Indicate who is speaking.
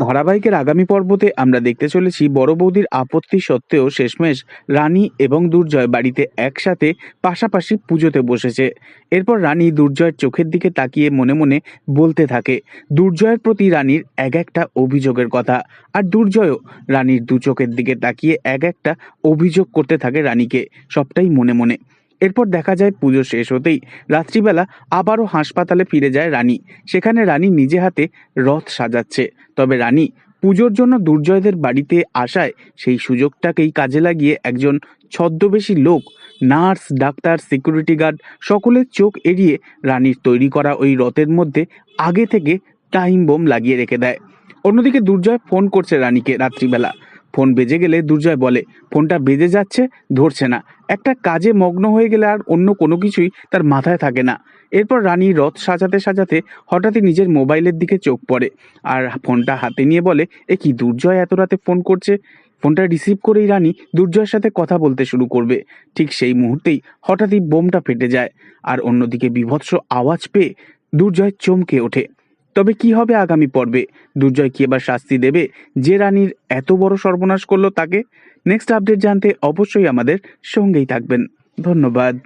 Speaker 1: ধারাবাহিকের আগামী পর্বতে আমরা দেখতে চলেছি বড় বৌদির আপত্তি সত্ত্বেও শেষমেশ রানী এবং দুর্জয় বাড়িতে একসাথে পাশাপাশি পুজোতে বসেছে। এরপর রানী দুর্জয়ের চোখের দিকে তাকিয়ে মনে মনে বলতে থাকে, দুর্জয়ের প্রতি রানীর এক একটা অভিযোগের কথা। আর দুর্জয়ও রানীর দু চোখের দিকে তাকিয়ে এক একটা অভিযোগ করতে থাকে রানীকে, সবটাই মনে মনে। এরপর দেখা যায় পুজো শেষ হতেই রাত্রিবেলা আবারও হাসপাতালে ফিরে যায় রানী। সেখানে রানী নিজে হাতে রথ সাজাচ্ছে। তবে রানী পুজোর জন্য দুর্জয়দের বাড়িতে আসায় সেই সুযোগটাকেই কাজে লাগিয়ে একজন ছদ্মবেশী লোক, নার্স, ডাক্তার, সিকিউরিটি গার্ড সকলের চোখ এড়িয়ে রানীর তৈরি করা ওই রথের মধ্যে আগে থেকে টাইম বোম লাগিয়ে রেখে দেয়। অন্যদিকে দুর্জয় ফোন করছে রানীকে রাত্রিবেলা। ফোন বেজে গেলে দুর্জয় বলে, ফোনটা বেজে যাচ্ছে, ধরছে না। একটা কাজে মগ্ন হয়ে গেলে আর অন্য কোনো কিছুই তার মাথায় থাকে না। এরপর রানী রথ সাজাতে সাজাতে হঠাৎই নিজের মোবাইলের দিকে চোখ পড়ে আর ফোনটা হাতে নিয়ে বলে, এ কি দুর্জয় এত রাতে ফোন করছে? ফোনটা রিসিভ করেই রানী দুর্জয়ের সাথে কথা বলতে শুরু করবে। ঠিক সেই মুহূর্তেই হঠাৎই বোমটা ফেটে যায় আর অন্যদিকে বিভৎস আওয়াজ পেয়ে দুর্জয় চমকে ওঠে। তবে কি হবে আগামী পর্বে? দুর্জয় কি এবার শাস্তি দেবে? যে রানীর এত বড় সর্বনাশ করল তাকে? নেক্সট আপডেট জানতে অবশ্যই আমাদের সঙ্গেই থাকবেন। ধন্যবাদ।